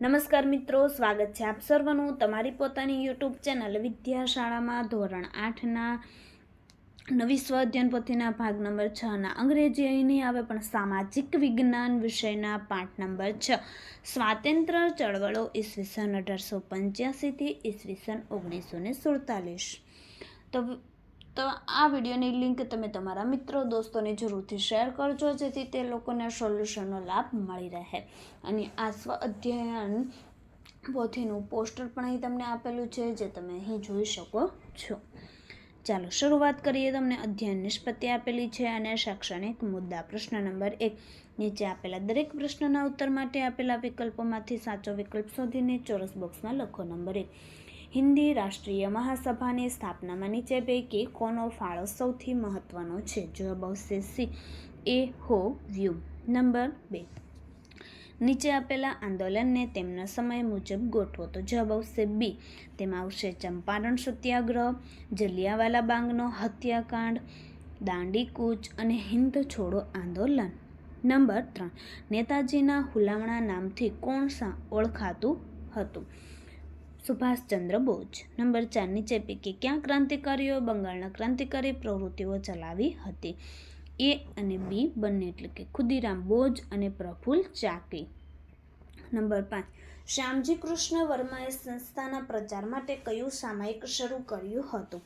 નમસ્કાર મિત્રો, સ્વાગત છે આપ સર્વનું તમારી પોતાની યુટ્યુબ ચેનલ વિદ્યાશાળામાં ધોરણ આઠના નવી સ્વાધ્યાયન પોથીના ભાગ નંબર છના અંગ્રેજી અહીં નહીં આવે પણ સામાજિક વિજ્ઞાન વિષયના પાઠ નંબર છ. સ્વાતંત્ર્ય ચળવળો ઈસવીસન અઢારસો પંચ્યાસીથી ઈસવીસન ઓગણીસો ને સુડતાલીસ. તો તો આ વિડીયોની લિંક તમે તમારા મિત્રો દોસ્તોને જરૂરથી શેર કરજો, જેથી તે લોકોને સોલ્યુશનનો લાભ મળી રહે. અને આ સ્વ અધ્યયન પોથીનું પોસ્ટર પણ અહીં તમને આપેલું છે, જે તમે અહીં જોઈ શકો છો. ચાલો શરૂઆત કરીએ. તમને અધ્યયન નિષ્પત્તિ આપેલી છે અને શૈક્ષણિક મુદ્દા. પ્રશ્ન નંબર એક. નીચે આપેલા દરેક પ્રશ્નના ઉત્તર માટે આપેલા વિકલ્પોમાંથી સાચો વિકલ્પ શોધીને ચોરસ બોક્સમાં લખો. નંબર એક. હિન્દી રાષ્ટ્રીય મહાસભાની સ્થાપનામાં નીચે પૈકી કોનો ફાળો સૌથી મહત્વનો છે? જવાબ આવશે સી. એ. હો. વ્યુ નંબર બે. નીચે આપેલા આંદોલનને તેમના સમય મુજબ ગોઠવો તો જવાબ આવશે બી. તેમાં આવશે ચંપારણ સત્યાગ્રહ, જલિયાવાલા બાગનો હત્યાકાંડ દાંડી કૂચ અને હિંદ છોડો આંદોલન. નંબર ત્રણ. નેતાજીના હુલામણા નામથી કોણ ઓળખાતું હતું? સુભાષચંદ્ર બોઝ. નંબર ચાર, નીચે પૈકી ક્યાં ક્રાંતિકારીઓ બંગાળના ક્રાંતિકારી પ્રવૃત્તિઓ ચલાવી હતી? એ અને બી બંને એટલે કે ખુદીરામ બોઝ અને પ્રફુલ્લ ચાકી નંબર પાંચ, શ્યામજી કૃષ્ણ વર્માએ સંસ્થાના પ્રચાર માટે કયું સામાયિક શરૂ કર્યું હતું?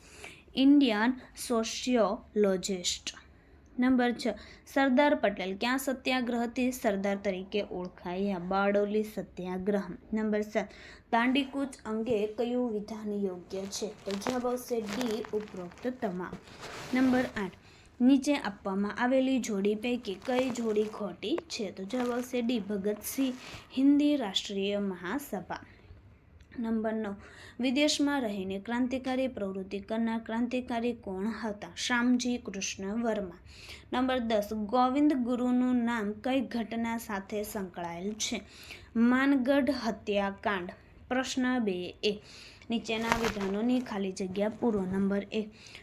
Indian sociologist. નંબર છ, સરદાર પટેલ. ક્યાં સત્યાગ્રહથી સરદાર તરીકે ઓળખાયા? બારડોલી સત્યાગ્રહ નંબર સાત, દાંડીકૂચ અંગે કયું વિધાન યોગ્ય છે? તો જવાબ આવશે ડી ઉપરોક્ત તમામ. નંબર આઠ, નીચે આપવામાં આવેલી જોડી પૈકી કઈ જોડી ખોટી છે? તો જવાબ આવશે ડી ભગતસિંહ હિન્દી રાષ્ટ્રીય મહાસભા. નંબર નવ. વિદેશમાં રહીને ક્રાંતિકારી પ્રવૃત્તિ કરનાર ક્રાંતિકારી કોણ હતા? શ્યામજી કૃષ્ણ વર્મા. નંબર દસ. ગોવિંદ ગુરુનું નામ કઈ ઘટના સાથે સંકળાયેલ છે? માનગઢ હત્યાકાંડ. પ્રશ્ન બે એ. નીચેના વિધાનોની ખાલી જગ્યા પૂરો. નંબર એ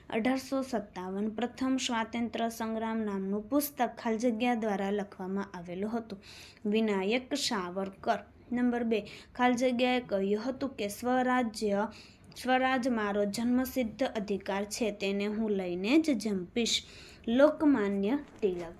અઢારસો સત્તાવન પ્રથમ સ્વાતંત્ર્ય સંગ્રામ નામનું પુસ્તક ખાલી જગ્યા દ્વારા લખવામાં આવેલું હતું. વિનાયક સાવરકર. નંબર બે. ખાલી જગ્યાએ કહ્યું હતું કે સ્વરાજ્ય સ્વરાજ મારો જન્મસિદ્ધ અધિકાર છે, તેને હું લઈને જ જંપીશ. લોકમાન્ય તિલક.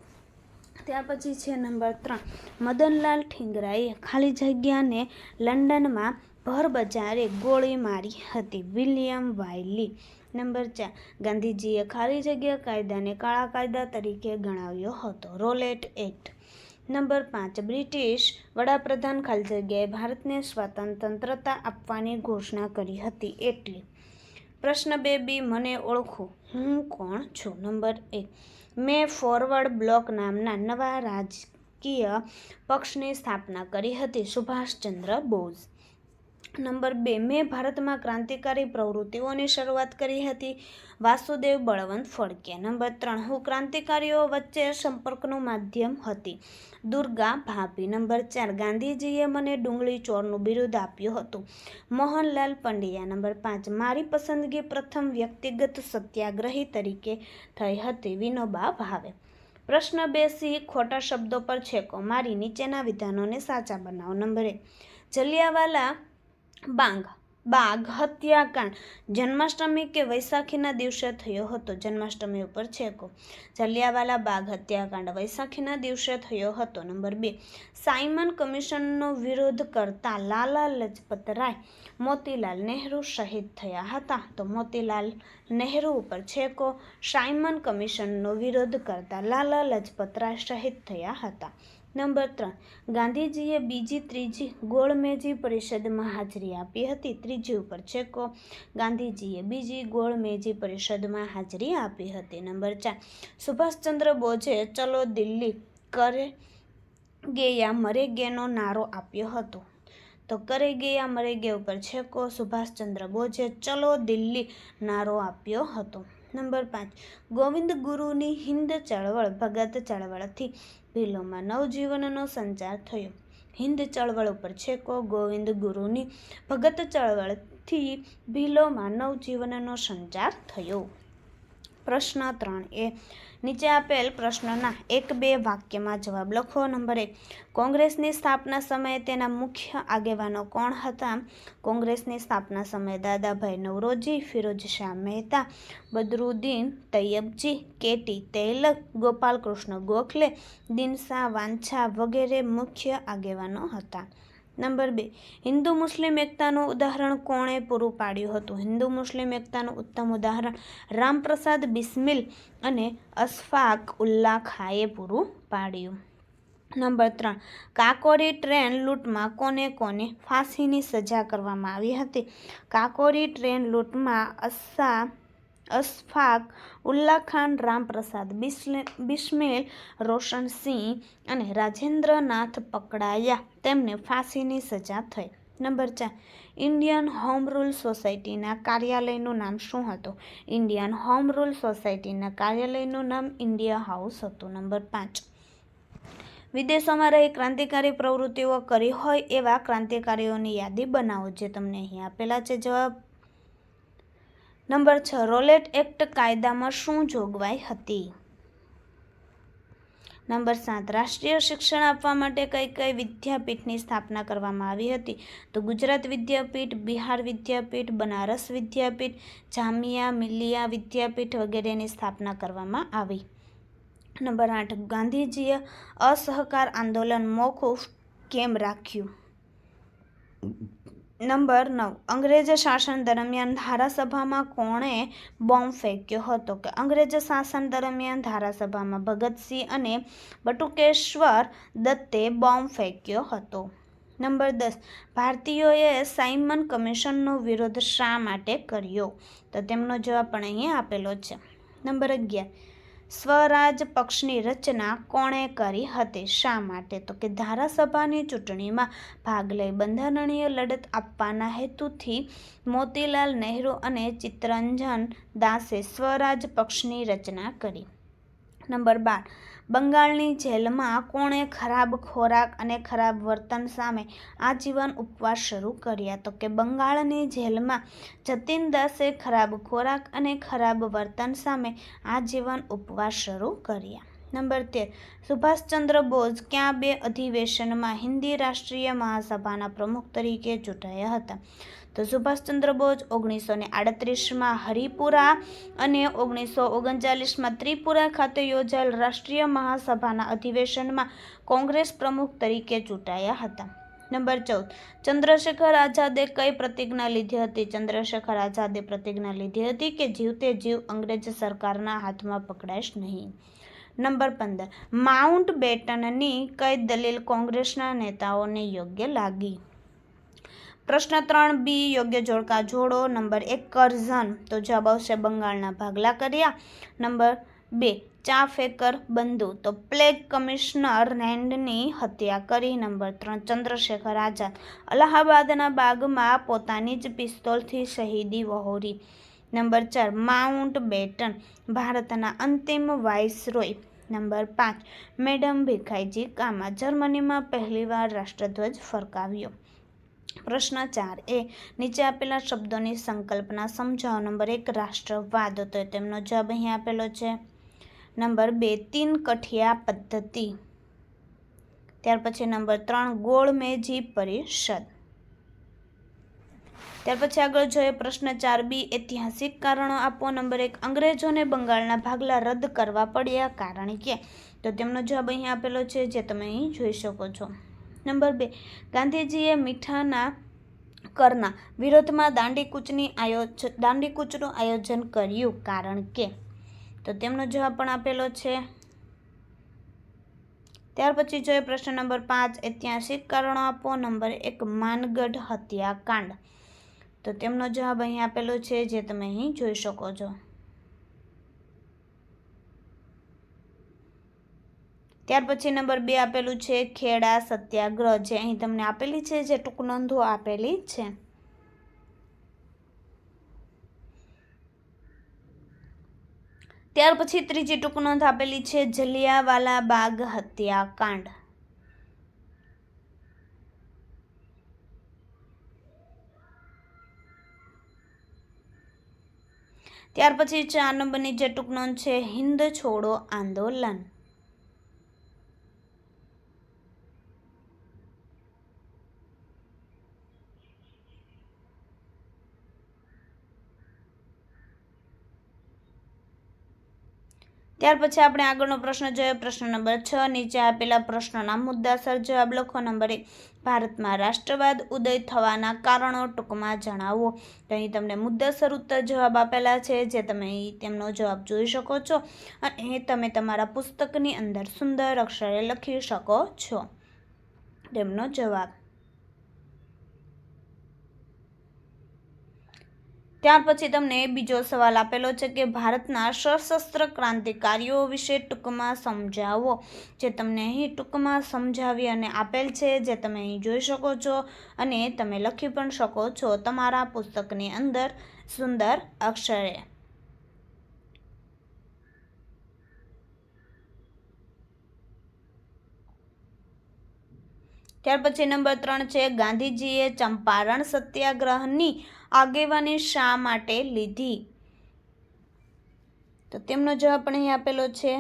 ત્યાર પછી છે નંબર ત્રણ. મદનલાલ ઠીંગરાએ ખાલી જગ્યાને લંડનમાં ભર બજારે ગોળી મારી હતી. William Wyllie. નંબર ચાર. ગાંધીજીએ ખાલી જગ્યા કાયદાને કાળા કાયદા તરીકે ગણાવ્યો હતો. Rowlatt act. નંબર પાંચ, બ્રિટિશ વડાપ્રધાન ખાલી જગ્યાએ ભારતને સ્વતંત્રતા આપવાની ઘોષણા કરી હતી. એટલી પ્રશ્ન બે બી, મને ઓળખો. હું કોણ છું? નંબર એક મેં ફોરવર્ડ બ્લોક નામના નવા રાજકીય પક્ષની સ્થાપના કરી હતી. સુભાષચંદ્ર બોઝ. નંબર બે, મેં ભારતમાં ક્રાંતિકારી પ્રવૃત્તિઓની શરૂઆત કરી હતી. વાસુદેવ બળવંત ફડકે. નંબર ત્રણ, હું ક્રાંતિકારીઓ વચ્ચે સંપર્કનું માધ્યમ હતી. દુર્ગા ભાભી. નંબર ચાર, ગાંધીજીએ મને ડુંગળી ચોરનું બિરુદ આપ્યું હતું. મોહનલાલ પંડ્યા. નંબર પાંચ, મારી પસંદગી પ્રથમ વ્યક્તિગત સત્યાગ્રહી તરીકે થઈ હતી. વિનોબા ભાવે. પ્રશ્ન બે સી ખોટા શબ્દો પર છેકો મારી નીચેના વિધાનોને સાચા બનાવો. નંબર એક, જલિયાવાલા બાંગ, બાગ હત્યાકાંડ. જન્માષ્ટમી કે વૈશાખીના દિવસે થયો હતો. જન્માષ્ટમી ઉપર છેકો. જલિયાવાલા બાગ હત્યાકાંડ વૈશાખીના દિવસે થયો હતો. નંબર બે. સાયમન કમિશનનો વિરોધ કરતા લાલા લજપત રાય મોતીલાલ નહેરુ શહીદ થયા હતા. તો મોતીલાલ નહેરુ ઉપર છેકો. સાયમન કમિશનનો વિરોધ કરતા લાલા લજપત રાય શહીદ થયા હતા. નંબર ત્રણ, ગાંધીજીએ બીજી ત્રીજી ગોળમેજી પરિષદમાં હાજરી આપી હતી. ત્રીજી ઉપર છેકો, ગાંધીજીએ બીજી ગોળમેજી પરિષદમાં હાજરી આપી હતી. નંબર ચાર, સુભાષચંદ્ર બોઝે ચલો દિલ્હી કરે ગેયા મરે ગેનો નારો આપ્યો હતો. તો કરે ગયા મરે ગે ઉપર છેકો, સુભાષચંદ્ર બોઝે ચલો દિલ્હી નારો આપ્યો હતો. નંબર પાંચ. ગોવિંદ ગુરુની હિન્દ ચળવળ, ભગત ચળવળથી ભીલોમાં નવજીવનનો સંચાર થયો. હિન્દ ચળવળ ઉપર છેકો ગોવિંદ ગુરુની ભગત ચળવળથી ભીલોમાં નવજીવનનો સંચાર થયો. પ્રશ્ન ત્રણ એ નીચે આપેલ પ્રશ્નના એક બે વાક્યમાં જવાબ લખો. નંબર એક, કોંગ્રેસની સ્થાપના સમયે તેના મુખ્ય આગેવાનો કોણ હતા? કોંગ્રેસની સ્થાપના સમયે દાદાભાઈ નવરોજી, ફિરોજ શાહ મહેતા, બદરુદ્દીન તૈયબજી કેટી તૈલક, ગોપાલકૃષ્ણ ગોખલે દિનસા વાંછા વગેરે મુખ્ય આગેવાનો હતા. નંબર બે. હિન્દુ મુસ્લિમ એકતાનું ઉદાહરણ કોણે પૂરું પાડ્યું હતું? હિન્દુ મુસ્લિમ એકતાનું ઉત્તમ ઉદાહરણ રામપ્રસાદ બિસ્મિલ અને અશફાક ઉલ્લા ખાએ પૂરું પાડ્યું. નંબર ત્રણ. કાકોરી ટ્રેન લૂંટમાં કોને કોને ફાંસીની સજા કરવામાં આવી હતી? કાકોરી ટ્રેન લૂંટમાં અસ્સા અશફાક ઉલ્લા ખાન રામપ્રસાદ, બિસ્લે રોશન રોશનસિંહ અને રાજેન્દ્રનાથ પકડાયા. તેમને ફાંસીની સજા થઈ. નંબર ચાર, ઇન્ડિયન હોમ રૂલ સોસાયટીના કાર્યાલયનું નામ શું હતું? ઇન્ડિયન હોમ રૂલ સોસાયટીના કાર્યાલયનું નામ ઇન્ડિયા હાઉસ હતું. નંબર પાંચ, વિદેશોમાં રહી ક્રાંતિકારી પ્રવૃત્તિઓ કરી હોય એવા ક્રાંતિકારીઓની યાદી બનાવો જે તમને અહીં આપેલા છે. જવાબ નંબર છ, રોલેટ એક્ટ કાયદામાં શું જોગવાઈ હતી? નંબર સાત, રાષ્ટ્રીય શિક્ષણ આપવા માટે કઈ કઈ વિદ્યાપીઠની સ્થાપના કરવામાં આવી હતી? તો ગુજરાત વિદ્યાપીઠ, બિહાર વિદ્યાપીઠ, બનારસ વિદ્યાપીઠ, જામિયા, મિલિયા વિદ્યાપીઠ વગેરેની સ્થાપના કરવામાં આવી. નંબર આઠ, ગાંધીજીએ અસહકાર આંદોલન મોકૂફ કેમ રાખ્યું? નંબર નવ. અંગ્રેજ શાસન દરમિયાન ધારાસભામાં કોણે બોમ્બ ફેંક્યો હતો? કે અંગ્રેજ શાસન દરમિયાન ધારાસભામાં ભગતસિંહ અને બટુકેશ્વર દત્તે બોમ્બ ફેંક્યો હતો? નંબર દસ. ભારતીયોએ સાઇમન કમિશનનો વિરોધ શા માટે કર્યો? તો તેમનો જવાબ પણ અહીં આપેલો છે. નંબર અગિયાર. સ્વરાજ પક્ષની રચના કોણે કરી હતી? શા માટે? તો કે ધારાસભાની ચૂંટણીમાં ભાગ લઈ બંધારણીય લડત આપવાના હેતુથી મોતીલાલ નહેરુ અને ચિત્તરંજન દાસે સ્વરાજ પક્ષની રચના કરી. નંબર બાર. બંગાળની જેલમાં કોણે ખરાબ ખોરાક અને ખરાબ વર્તન સામે આજીવન ઉપવાસ શરૂ કર્યા? તો કે બંગાળની જેલમાં જતીન દાસે ખરાબ ખોરાક અને ખરાબ વર્તન સામે આજીવન ઉપવાસ શરૂ કર્યા? નંબર તેર. સુભાષચંદ્ર બોઝ ક્યાં બે અધિવેશનમાં હિન્દી રાષ્ટ્રીય મહાસભાના પ્રમુખ તરીકે ચૂંટાયા હતા? તો સુભાષચંદ્ર બોઝ ઓગણીસો ને આડત્રીસમાં હરિપુરા અને ઓગણીસો ઓગણચાલીસમાં ત્રિપુરા ખાતે યોજાયેલ રાષ્ટ્રીય મહાસભાના અધિવેશનમાં કોંગ્રેસ પ્રમુખ તરીકે ચૂંટાયા હતા. નંબર ચૌદ, ચંદ્રશેખર આઝાદે કઈ પ્રતિજ્ઞા લીધી હતી? ચંદ્રશેખર આઝાદે પ્રતિજ્ઞા લીધી હતી કે જીવતે જીવ અંગ્રેજ સરકારના હાથમાં પકડાઈશ નહીં. નંબર પંદર, માઉન્ટ બેટનની કઈ દલીલ કોંગ્રેસના નેતાઓને યોગ્ય લાગી? પ્રશ્ન ત્રણ બી, યોગ્ય જોડકા જોડો. નંબર એક, કરઝન. તો જવાબ આવશે બંગાળના ભાગલા કર્યા નંબર બે ચા ફેકર બંધુ. તો પ્લેગ કમિશનર રેન્ડની હત્યા કરી. નંબર ત્રણ, ચંદ્રશેખર આઝાદ. અલ્હાબાદના બાગમાં પોતાની જ પિસ્તોલથી શહીદી વહોરી. નંબર ચાર, માઉન્ટ બેટન, ભારતના અંતિમ વાઇસરોય. નંબર પાંચ, મેડમ ભીખાઈજી કામા જર્મનીમાં પહેલીવાર રાષ્ટ્રધ્વજ ફરકાવ્યો. પ્રશ્ન ચાર એ નીચે આપેલા શબ્દોની સંકલ્પના સમજાવો. નંબર એક, રાષ્ટ્રવાદ. તો તેમનો જવાબ અહીં આપેલો છે. નંબર બે, તીન કઠિયા પદ્ધતિ. ત્યાર પછી નંબર ત્રણ, ગોળમેજી પરિષદ. ત્યાર પછી આગળ જોઈએ પ્રશ્ન ચાર બી, ઐતિહાસિક કારણો આપો. નંબર એક અંગ્રેજોને બંગાળના ભાગલા રદ કરવા પડ્યા. કારણ કે? તો તેમનો જવાબ અહીં આપેલો છે, જે તમે અહીં જોઈ શકો છો. નંબર બે. ગાંધીજીએ મીઠાના કરના વિરોધમાં દાંડીકૂચની આયોજ, દાંડીકૂચનું આયોજન કર્યું કારણ કે, તો તેમનો જવાબ પણ આપેલો છે. ત્યાર પછી જોઈએ પ્રશ્ન નંબર પાંચ, ઐતિહાસિક કારણો આપો. નંબર એક, માનગઢ હત્યાકાંડ. તો તેમનો જવાબ અહીં આપેલો છે, જે તમે અહીં જોઈ શકો છો. ત્યાર પછી નંબર બે આપેલું છે, ખેડા, સત્યાગ્રહ, જે અહીં તમને આપેલી છે, જે ટૂંક નોંધો આપેલી છે. ત્યાર પછી ત્રીજી ટૂંક નોંધ આપેલી છે, જલિયાવાલા બાગ હત્યાકાંડ. ત્યાર પછી ચાર નંબરની જે ટૂંક નોંધ છે, હિન્દ છોડો આંદોલન. ત્યાર પછી આપણે આગળનો પ્રશ્ન જોઈએ પ્રશ્ન નંબર છ, નીચે આપેલા પ્રશ્નોના મુદ્દાસર જવાબ લખો. નંબર એક, ભારતમાં રાષ્ટ્રવાદ ઉદય થવાના કારણો ટૂંકમાં જણાવો. તો અહીં તમને મુદ્દાસર ઉત્તર જવાબ આપેલા છે, જે તમે તેમનો જવાબ જોઈ શકો છો અને તમે તમારા પુસ્તકની અંદર સુંદર અક્ષરે લખી શકો છો તેમનો જવાબ. ત્યાર પછી તમને બીજો સવાલ આપેલો છે કે ભારતના સશસ્ત્ર ક્રાંતિકારીઓ વિશે ટૂંકમાં સમજાવો. જે તમને અહીં ટૂંકમાં સમજાવી અને આપેલ છે, જે તમે અહીં જોઈ શકો છો અને તમે લખી પણ શકો છો તમારા પુસ્તકની અંદર સુંદર અક્ષરે. ત્યાર પછી નંબર ત્રણ છે, ગાંધીજીએ ચંપારણ સત્યાગ્રહની આગેવાની શા માટે લીધી? તો તેમનો જવાબ પણ અહીં આપેલો છે.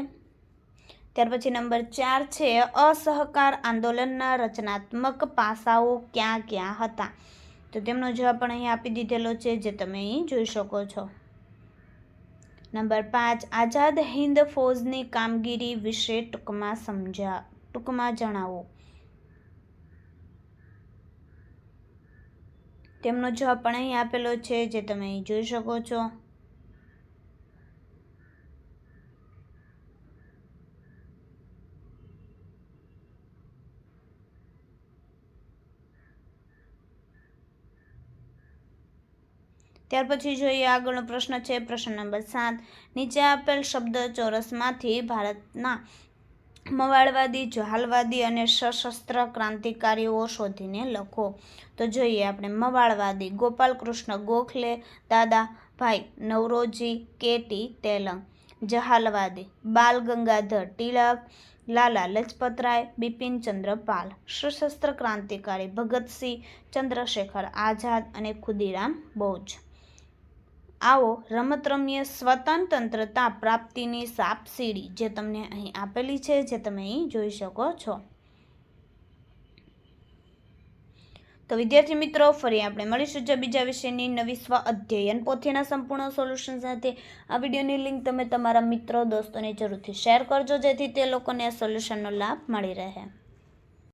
ત્યાર પછી નંબર ચાર છે, અસહકાર આંદોલનના રચનાત્મક પાસાઓ ક્યાં ક્યાં હતા? તો તેમનો જવાબ પણ અહીં આપી દીધેલો છે, જે તમે અહીં જોઈ શકો છો. નંબર પાંચ, આઝાદ હિન્દ ફૌજની કામગીરી વિશે ટૂંકમાં સમજા, ટૂંકમાં જણાવો. તેમનો જવાબ પણ અહીં આપેલો છે, જે તમે અહીં જોઈ શકો છો. ત્યાર પછી જોઈએ આગળનો પ્રશ્ન છે, પ્રશ્ન નંબર સાત. નીચે આપેલ શબ્દ ચોરસમાંથી ભારતના મવાળવાદી જહાલવાદી અને સશસ્ત્ર ક્રાંતિકારીઓ શોધીને લખો. તો જોઈએ આપણે મવાળવાદી ગોપાલકૃષ્ણ ગોખલે દાદા ભાઈ નવરોજી, કેટી તેલંગ. જહાલવાદી બાલ ગંગાધર તિલક, લાલા લજપતરાય બિપિનચંદ્ર પાલ. સશસ્ત્ર ક્રાંતિકારી ભગતસિંહ, ચંદ્રશેખર આઝાદ અને ખુદીરામ બોઝ. આવો રમત રમીએ સ્વતંત્રતા પ્રાપ્તિની સાપ સીડી જે તમને અહીં આપેલી છે, જે તમે અહીં જોઈ શકો છો. તો વિદ્યાર્થી મિત્રો, ફરી આપણે મળીશું જે બીજા વિષયની નવી સ્વ અધ્યયન પોથીના સંપૂર્ણ સોલ્યુશન સાથે. આ વિડીયોની લિંક તમે તમારા મિત્રો, દોસ્તોને જરૂરથી શેર કરજો, જેથી તે લોકોને આ સોલ્યુશનનો લાભ મળી રહે.